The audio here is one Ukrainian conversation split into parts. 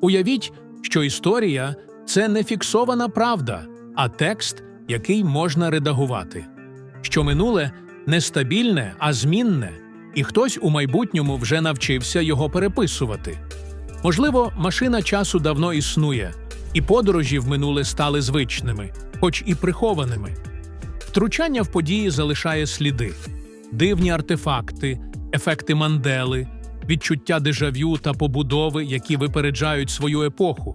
Уявіть, що історія це не фіксована правда, а текст, який можна редагувати. Що минуле нестабільне, а змінне, і хтось у майбутньому вже навчився його переписувати. Можливо, машина часу давно існує, і подорожі в минуле стали звичними, хоч і прихованими. Втручання в події залишає сліди, дивні артефакти, ефекти Мандели, відчуття дежавю та побудови, які випереджають свою епоху.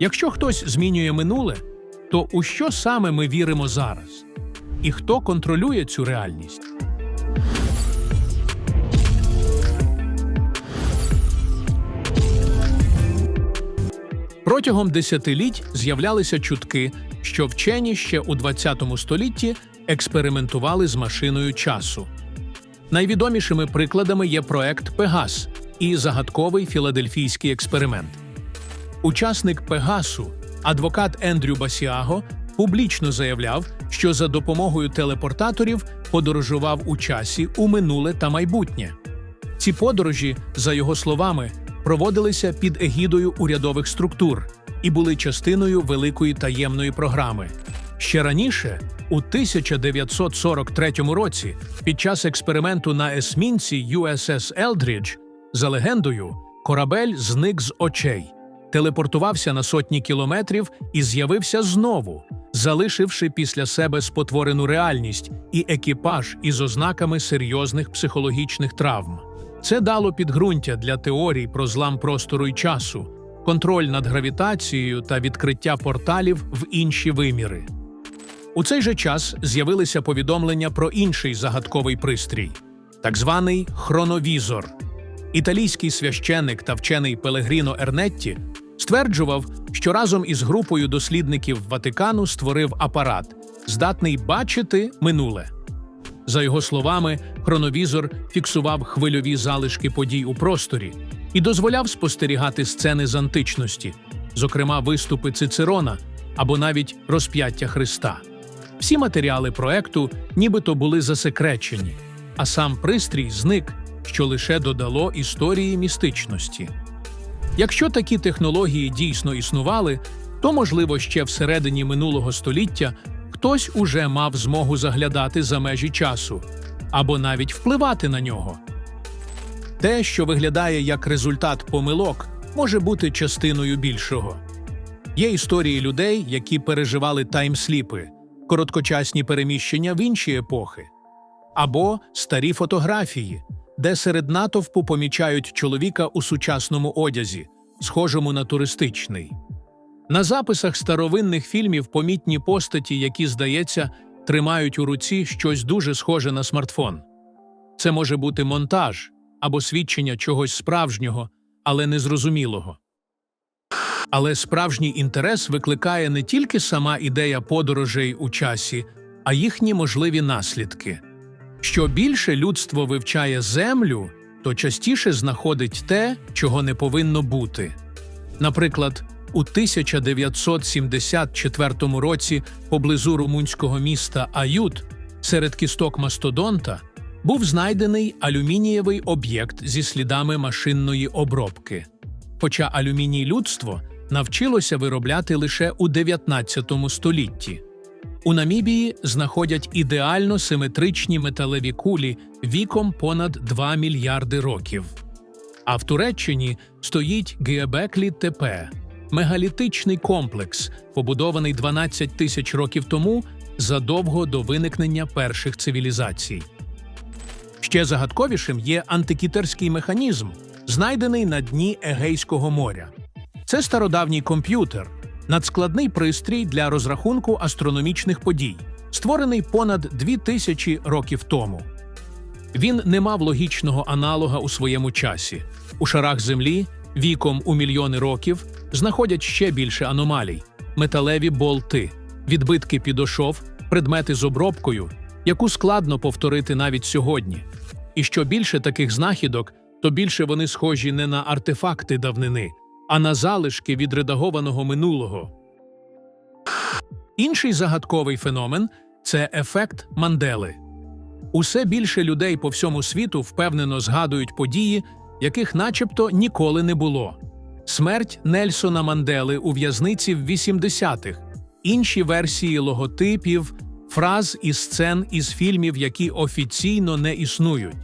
Якщо хтось змінює минуле, то у що саме ми віримо зараз? І хто контролює цю реальність? Протягом десятиліть з'являлися чутки, що вчені ще у ХХ столітті експериментували з машиною часу. Найвідомішими прикладами є проект Пегас і загадковий філадельфійський експеримент. Учасник Пегасу, адвокат Ендрю Басіаго, публічно заявляв, що за допомогою телепортаторів подорожував у часі у минуле та майбутнє. Ці подорожі, за його словами, проводилися під егідою урядових структур і були частиною великої таємної програми. Ще раніше, у 1943 році, під час експерименту на есмінці USS Елдрідж, за легендою, корабель зник з очей, телепортувався на сотні кілометрів і з'явився знову, залишивши після себе спотворену реальність і екіпаж із ознаками серйозних психологічних травм. Це дало підґрунтя для теорій про злам простору й часу, контроль над гравітацією та відкриття порталів в інші виміри. У цей же час з'явилися повідомлення про інший загадковий пристрій так званий хроновізор. Італійський священник та вчений Пелегріно Ернетті стверджував, що разом із групою дослідників Ватикану створив апарат, здатний бачити минуле. За його словами, хроновізор фіксував хвильові залишки подій у просторі і дозволяв спостерігати сцени з античності, зокрема виступи Цицерона або навіть розп'яття Христа. Всі матеріали проекту нібито були засекречені, а сам пристрій зник, що лише додало історії містичності. Якщо такі технології дійсно існували, то, можливо, ще всередині минулого століття хтось уже мав змогу заглядати за межі часу або навіть впливати на нього. Те, що виглядає як результат помилок, може бути частиною більшого. Є історії людей, які переживали таймсліпи, короткочасні переміщення в інші епохи, або старі фотографії, де серед натовпу помічають чоловіка у сучасному одязі, схожому на туристичний. На записах старовинних фільмів помітні постаті, які, здається, тримають у руці щось дуже схоже на смартфон. Це може бути монтаж або свідчення чогось справжнього, але незрозумілого. Але справжній інтерес викликає не тільки сама ідея подорожей у часі, а їхні можливі наслідки. Що більше людство вивчає землю, то частіше знаходить те, чого не повинно бути. Наприклад, у 1974 році поблизу румунського міста Ают серед кісток мастодонта був знайдений алюмінієвий об'єкт зі слідами машинної обробки. Хоча алюміній людство навчилося виробляти лише у 19 столітті. У Намібії знаходять ідеально симетричні металеві кулі віком понад 2 мільярди років. А в Туреччині стоїть Гіебеклі ТП – мегалітичний комплекс, побудований 12 тисяч років тому задовго до виникнення перших цивілізацій. Ще загадковішим є антикітерський механізм, знайдений на дні Егейського моря. Це стародавній комп'ютер, надскладний пристрій для розрахунку астрономічних подій, створений понад 2000 років тому. Він не мав логічного аналога у своєму часі. У шарах Землі, віком у мільйони років, знаходять ще більше аномалій: металеві болти, відбитки підошов, предмети з обробкою, яку складно повторити навіть сьогодні. І що більше таких знахідок, то більше вони схожі не на артефакти давнини, а на залишки відредагованого минулого. Інший загадковий феномен це ефект Мандели. Усе більше людей по всьому світу впевнено згадують події, яких начебто ніколи не було. смерть Нельсона Мандели у в'язниці в 80-х, інші версії логотипів, фраз і сцен із фільмів, які офіційно не існують.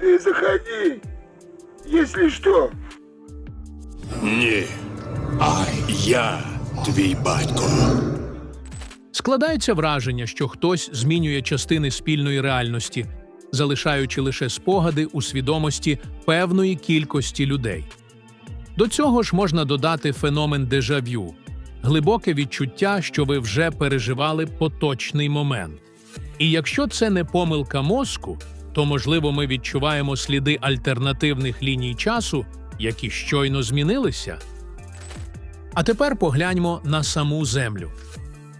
Ты заходи, если что. Ні. А я твій батько. Складається враження, що хтось змінює частини спільної реальності, залишаючи лише спогади у свідомості певної кількості людей. До цього ж можна додати феномен дежавю глибоке відчуття, що ви вже переживали поточний момент. І якщо це не помилка мозку, то можливо ми відчуваємо сліди альтернативних ліній часу, які щойно змінилися. А тепер погляньмо на саму Землю.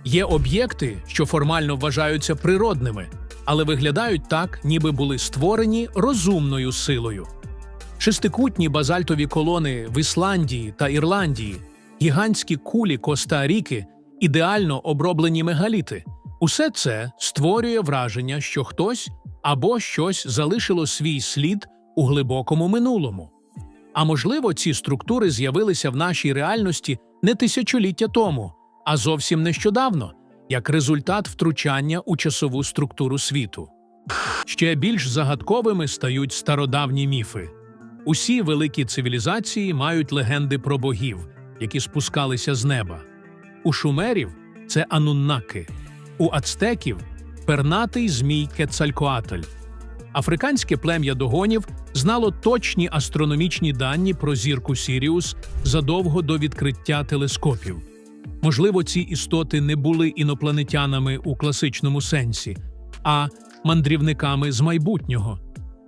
Є об'єкти, що формально вважаються природними, але виглядають так, ніби були створені розумною силою. Шестикутні базальтові колони в Ісландії та Ірландії, гігантські кулі Коста-Ріки, ідеально оброблені мегаліти. Усе це створює враження, що хтось або щось залишило свій слід у глибокому минулому. А можливо, ці структури з'явилися в нашій реальності не тисячоліття тому, а зовсім нещодавно, як результат втручання у часову структуру світу. Ще більш загадковими стають стародавні міфи. Усі великі цивілізації мають легенди про богів, які спускалися з неба. У шумерів це ануннаки, у ацтеків пернатий змій Кецалькоатль. Африканське плем'я догонів знало точні астрономічні дані про зірку Сіріус задовго до відкриття телескопів. Можливо, ці істоти не були інопланетянами у класичному сенсі, а мандрівниками з майбутнього,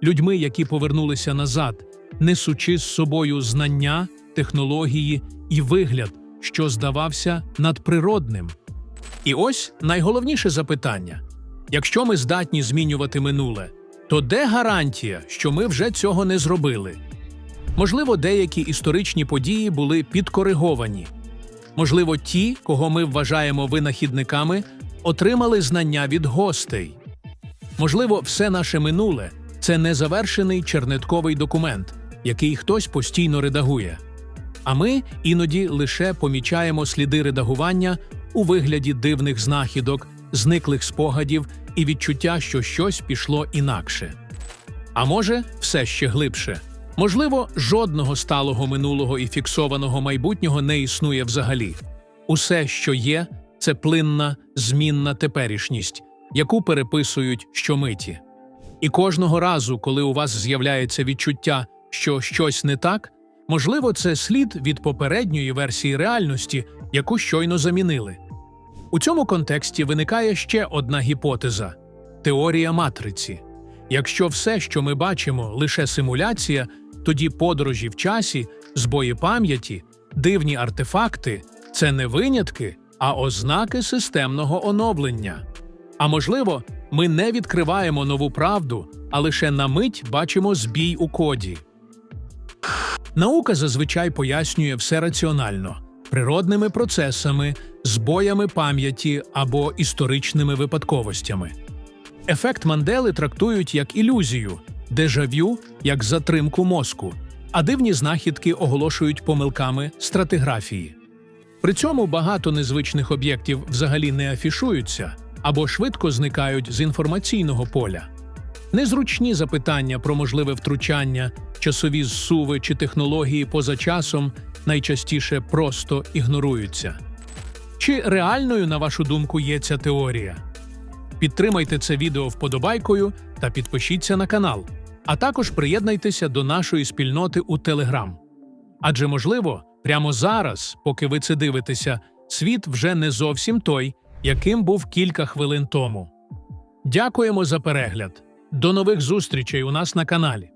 людьми, які повернулися назад, несучи з собою знання, технології і вигляд, що здавався надприродним. І ось найголовніше запитання: якщо ми здатні змінювати минуле, то де гарантія, що ми вже цього не зробили? Можливо, деякі історичні події були підкориговані. Можливо, ті, кого ми вважаємо винахідниками, отримали знання від гостей. Можливо, все наше минуле це незавершений чернетковий документ, який хтось постійно редагує. А ми іноді лише помічаємо сліди редагування у вигляді дивних знахідок, зниклих спогадів і відчуття, що щось пішло інакше. А може, все ще глибше. Можливо, жодного сталого минулого і фіксованого майбутнього не існує взагалі. Усе, що є, це плинна, змінна теперішність, яку переписують щомиті. І кожного разу, коли у вас з'являється відчуття, що щось не так, можливо, це слід від попередньої версії реальності, яку щойно замінили. У цьому контексті виникає ще одна гіпотеза теорія матриці. Якщо все, що ми бачимо, лише симуляція, тоді подорожі в часі, збої пам'яті, дивні артефакти це не винятки, а ознаки системного оновлення. А можливо, ми не відкриваємо нову правду, а лише на мить бачимо збій у коді. Наука зазвичай пояснює все раціонально природними процесами, збоями пам'яті або історичними випадковостями. Ефект Мандели трактують як ілюзію, дежавю як затримку мозку, а дивні знахідки оголошують помилками стратиграфії. При цьому багато незвичних об'єктів взагалі не афішуються або швидко зникають з інформаційного поля. Незручні запитання про можливе втручання, часові зсуви чи технології поза часом найчастіше просто ігноруються. Чи реальною, на вашу думку, є ця теорія? Підтримайте це відео вподобайкою та підпишіться на канал, а також приєднайтеся до нашої спільноти у Телеграм. Адже, можливо, прямо зараз, поки ви це дивитеся, світ вже не зовсім той, яким був кілька хвилин тому. Дякуємо за перегляд. До нових зустрічей у нас на каналі.